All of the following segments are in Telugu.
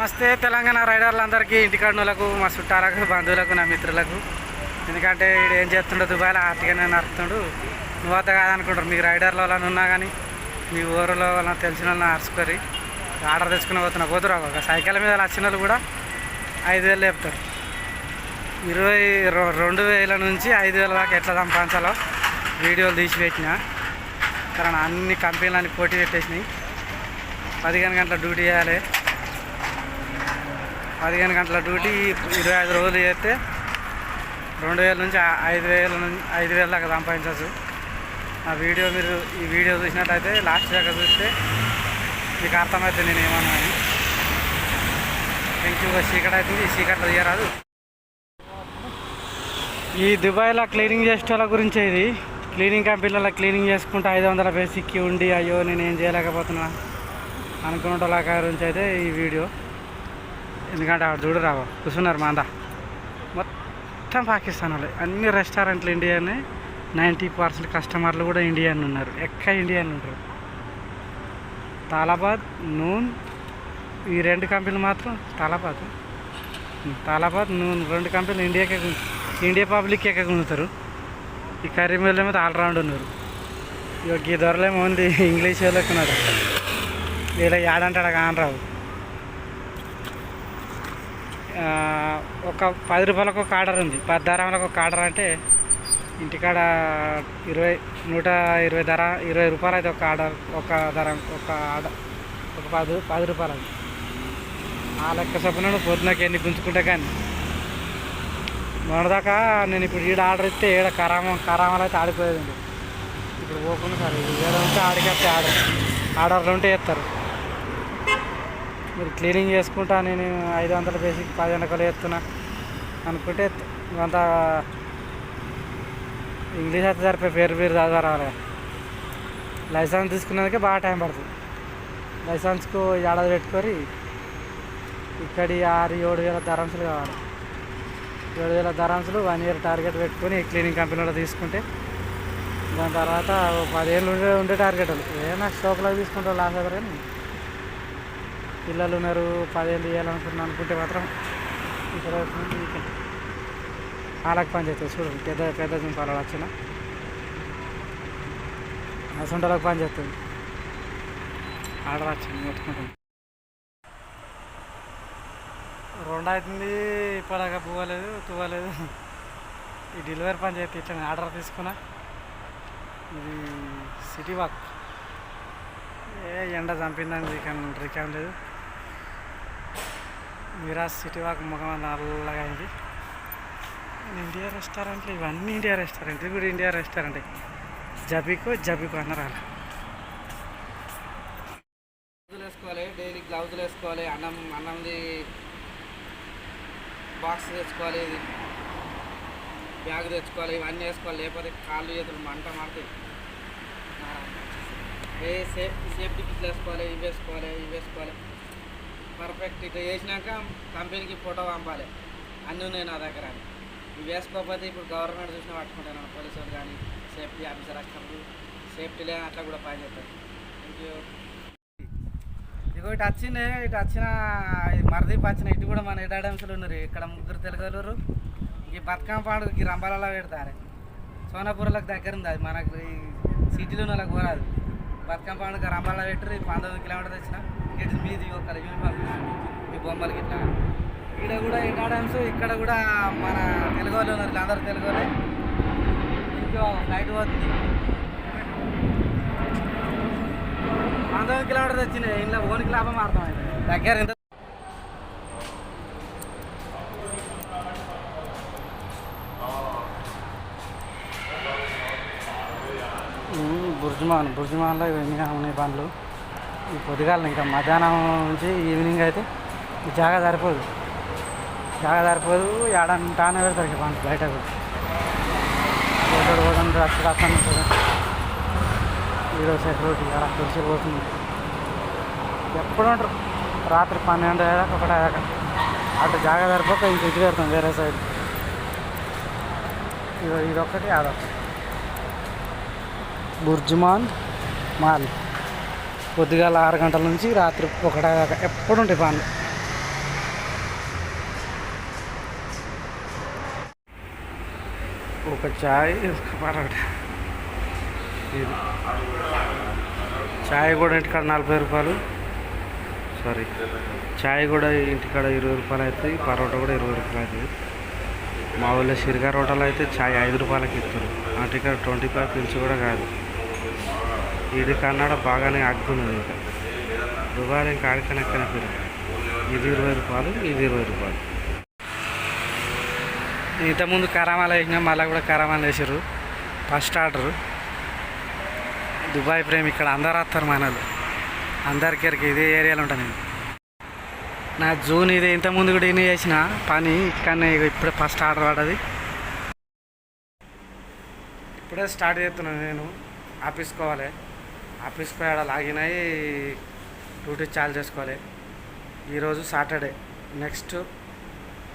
నమస్తే తెలంగాణ రైడర్లందరికీ ఇంటికాడనులకు మా చుట్టాలకు బంధువులకు నా మిత్రులకు. ఎందుకంటే వీడు ఏం చేస్తుండో దుబాయ్లో ఆర్టిగానే నడుపుతుండు. నువ్వు వద్ద కాదనుకుంటారు. మీకు రైడర్లో వాళ్ళని ఉన్నా కానీ మీ ఊరిలో వాళ్ళని తెలిసిన వాళ్ళని అరుచుకొని ఆర్డర్ తెచ్చుకుని పోతున్నా పోతురా ఒక సైకిల్ మీద వచ్చిన వాళ్ళు కూడా ఐదు వేలు చెప్తారు ఇరవై రెండు వేల నుంచి ఐదు వేల దాకా ఎట్లా సంపాదించాలో వీడియోలు తీసి పెట్టిన. కారణం అన్ని కంపెనీలన్నీ పోటీ పెట్టేసినాయి. పదిహేను గంటల డ్యూటీ చేయాలి. పదిహేను గంటల డ్యూటీ ఇరవై ఐదు రోజులు చేస్తే రెండు వేల నుంచి ఐదు వేల నుంచి ఐదు వేల దాకా సంపాదించవచ్చు. ఆ వీడియో మీరు ఈ వీడియో చూసినట్లయితే లాస్ట్ దాకా చూస్తే మీకు అర్థమవుతుంది నేను ఏమన్నా అని ఇంకొక చీకటి అవుతుంది ఈ చీకట్లో తీయరాదు. ఈ దుబాయ్లో క్లీనింగ్ చేసే గురించి ఇది. క్లీనింగ్ కంపెనీలలో క్లీనింగ్ చేసుకుంటే ఐదు వందల బేసిక్కి ఉండి అయ్యో నేను ఏం చేయలేకపోతున్నా అనుకున్న గురించి అయితే ఈ వీడియో. ఎందుకంటే ఆవిడ చూడు రావు కూర్చున్నారు మా మొత్తం పాకిస్తాన్ వాళ్ళు అన్ని రెస్టారెంట్లు ఇండియానే నైంటీ పర్సెంట్ కస్టమర్లు కూడా ఇండియన్ ఉన్నారు. ఎక్క ఇండియన్ ఉంటారు. తాలాబాద్ నూన్ ఈ రెండు కంపెనీలు మాత్రం తాలాబాద్. తాలాబాద్ నూన్ రెండు కంపెనీలు ఇండియాకే ఇండియా పబ్లిక్ ఎక్క గుంజుతారు. ఈ కరీంలో మీద ఆల్రౌండ్ ఉన్నారు. ఇక ఈ ధరలేమో ఉంది ఇంగ్లీష్ వాళ్ళకున్నారు ఇలా యాడంటాడు కానరావు ఒక పది రూపాయలకు ఒక ఆర్డర్ ఉంది. పది దారాలకు ఒక ఆర్డర్ అంటే ఇంటికాడ ఇరవై నూట ఇరవై ధర ఇరవై రూపాయలు అయితే ఒక ఆర్డర్ ఒక ధర ఒక ఆర్డర్ ఒక పది పది రూపాయలు అది. ఆ లెక్క చొప్పున పొద్దునకి ఎన్ని గుంజుకుంటే కానీ. మొన్నదాకా నేను ఇప్పుడు ఈడ ఆర్డర్ ఇస్తే ఈడ కరామం కరామాలు అయితే ఆడిపోయేది. ఇప్పుడు పోకుండా సరే ఏదో ఉంటే ఆడికేస్తే ఆర్డర్. ఆర్డర్లు ఉంటే వేస్తారు మీరు క్లీనింగ్ చేసుకుంటా నేను ఐదు వందల బేసిక్ పది వందలు ఎత్తున్నా అనుకుంటే అంత ఇంగ్లీష్ అయితే సరిపోయి పేరు పేరు చదివా రావాలి లైసెన్స్ తీసుకునేందుకే బాగా టైం పడుతుంది. లైసెన్స్కు ఏడాది పెట్టుకొని ఇక్కడి ఆరు ఏడు వేల ధరంసులు కావాలి. ఏడు వేల ధరంసులు వన్ ఇయర్ టార్గెట్ పెట్టుకొని క్లీనింగ్ కంపెనీలో తీసుకుంటే దాని తర్వాత ఓ ఉండే ఉండే టార్గెట్లు వాళ్ళు ఏమైనా స్టోక్లో తీసుకుంటే లాస్ కానీ. పిల్లలు ఉన్నారు పదేళ్ళు ఇవ్వాలనుకున్నాను అనుకుంటే మాత్రం ఇక్కడ ఇక్కడ పని చేస్తుంది చూడు పెద్ద పెద్ద జింపాలు వచ్చిన. అసంటలకు పని చేస్తుంది ఆర్డర్ వచ్చింది పెట్టుకుంటుంది రెండు అవుతుంది ఇప్పటిదాకా పోవలేదు తువ్వలేదు ఈ డెలివరీ పని చేస్తే ఇట్లా ఆర్డర్ తీసుకున్నా. ఇది సిటీ వాక్ ఏ ఎండ చంపిందని రికాన్ రికాన్ లేదు. మిరాజ్ సిటీ వాక్ ముఖం నల్లగా అయింది. ఇండియా రెస్టారెంట్లు ఇవన్నీ ఇండియా రెస్టారెంట్ ఇది కూడా ఇండియా రెస్టారెంట్ జబికో జబికో అన్నారు అలా గ్లౌజులు వేసుకోవాలి డైలీ గ్లౌజులు వేసుకోవాలి అన్నం అన్నంది బాక్స్ తెచ్చుకోవాలి ఇది బ్యాగ్ తెచ్చుకోవాలి ఇవన్నీ వేసుకోవాలి. లేకపోతే కాళ్ళు చేతులు మంట మారుతాయి. ఏ సేఫ్ సేఫ్టీ కిట్లు వేసుకోవాలి ఇవి వేసుకోవాలి ఇవి వేసుకోవాలి. పర్ఫెక్ట్ ఇట్లా చేసినాక కంపెనీకి ఫోటో పంపాలి. అన్నీ ఉన్నాయి నా దగ్గర. ఇవి వేసుకోకపోతే ఇప్పుడు గవర్నమెంట్ చూసినా పట్టుకుంటాను పోలీసులు కానీ సేఫ్టీ ఆఫీసర్ అక్కడు సేఫ్టీ లేని అట్లా కూడా పని చేస్తారు. థ్యాంక్ యూ ఇగో ఇటు వచ్చింది ఇటు వచ్చిన ఈ మరదీప్ వచ్చిన ఇటు కూడా మన ఎడాడెంసులు ఉన్నారు ఇక్కడ ముగ్గురు తెలుగులు ఈ బతుకమ్మ పండుగ ఈ రంబాలలో పెడతారు. సోనాపూర్లకు దగ్గర ఉంది అది. మనకు సిటీలో ఉన్న వాళ్ళకి పోరాదు. బతుకమ్మ పండుగ రంబాలలో పెట్టరు ఈ పంతొమ్మిది కిలోమీటర్లు వచ్చిన ఇటు మీది ఒక యూనిఫామ్ ఈ బొమ్మలకి ఇట్లా ఇక్కడ కూడా ఎడాడమ్స్ ఇక్కడ కూడా మన తెలుగు వాళ్ళు ఉన్నారు వీళ్ళందరూ తెలుగు వాళ్ళే ఇంకో ఫ్లైట్ పోతుంది పంతొమ్మిది కిలోమీటర్స్ వచ్చినాయి ఇంట్లో ఓనికి లాభం అర్థమైంది దగ్గర బుర్జుమాన్ బుర్జుమాన్లో ఇవన్నీ ఉన్నాయి పనులు ఈ పొద్దుగాల ఇంకా మధ్యాహ్నం నుంచి ఈవినింగ్ అయితే ఈ జాగా సరిపోదు జాగా సరిపోదు ఏడంటానే పెడతారు ఇక పనులు బయట కూడా పోతాడు పోతాడు అక్కడ అక్కడ ఈరోజు సెక్యూరిటీ అక్కడ తులసి పోతుంది. ఎప్పుడు ఉంటారు రాత్రి పన్నెండు దాకా ఒకటి దాకా అటు జాగా సరిపోక ఇంక ఇటు పెడతాం వేరే సైడ్. ఇది ఇదొక్కటి అదొకటి బుర్జుమాన్ మాల్. పొద్దుగాల ఆరు గంటల నుంచి రాత్రి ఒకటి ఎప్పుడు ఉంటాయి పనులు. ఒక చాయ్ పరోటా ఇది. చాయ్ కూడా ఇంటికాడ నలభై రూపాయలు. సారీ చాయ్ కూడా ఇంటికాడ ఇరవై రూపాయలు అవుతాయి. పరోటా కూడా ఇరవై రూపాయలు అవుతుంది మా ఊళ్ళో సిరిగా రోటలో అయితే చాయ్ ఐదు రూపాయలకి ఇస్తారు. అంటే ఇక్కడ ట్వంటీ ఫైవ్ పిల్స్ కూడా కాదు. ఇది కన్నడ బాగానే అగ్గున్నది ఇంకా. దుబాయ్ ఇంకా ఆడికనెక్కనే ఇది ఇరవై రూపాయలు ఇది ఇరవై రూపాయలు. ఇంతకుముందు కరామాలు వేసినాం మళ్ళీ కూడా కరామాలు వేసారు ఫస్ట్ ఆర్డర్. దుబాయ్ ప్రేమ్ ఇక్కడ అందరు వస్తారు మనలు అందరికరికి ఇదే ఏరియాలో ఉంటాను నేను. నా జూన్ ఇది ఇంతకుముందు కూడా ఇన్ని చేసిన పని ఇక్కడనే ఇప్పుడే ఫస్ట్ ఆర్డర్ పడ్డది. ఇప్పుడే స్టార్ట్ చేస్తున్నాను నేను. ఆఫీస్కి ఆఫీస్ పేడ పోయి ఆడ లాగిన్ డ్యూటీ చాలు చేసుకోవాలి. ఈరోజు సాటర్డే. నెక్స్ట్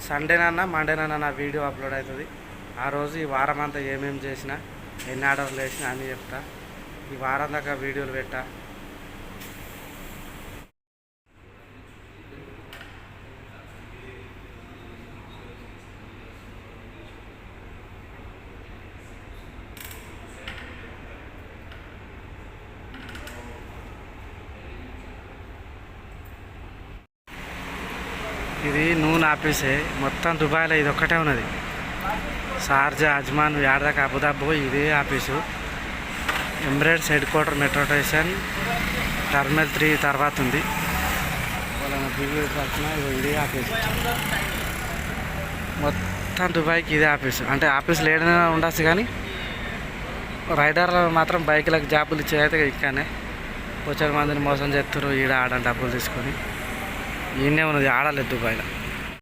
సండేనన్నా మండేనన్నా నా వీడియో అప్లోడ్ అవుతుంది. ఆ రోజు ఈ వారం అంతా ఏమేమి చేసినా ఎన్ని ఆర్డర్లు వేసినా అన్నీ చెప్తా. ఈ వారం దాకా వీడియోలు పెట్టా. ఇది నూనె ఆఫీసే మొత్తం దుబాయ్లో ఇది ఒక్కటే ఉన్నది. షార్జా అజ్మాన్ యాడదాకా అబుదాబు ఇదే office Emirates headquarter metro station terminal three తర్వాత ఉంది. ఇదే ఆఫీస్ మొత్తం దుబాయ్కి ఇదే ఆఫీసు అంటే ఆఫీస్ ఏదైనా ఉండొచ్చు కానీ రైడర్లు మాత్రం బైకులకు జాబులు ఇచ్చేదైతే ఇక్కడనే. కొంచెం మందిని మోసం చేస్తారు ఈడ ఆడ డబ్బులు తీసుకొని. ఈయనే ఉన్నది ఆడలేదు దుబాయ్లో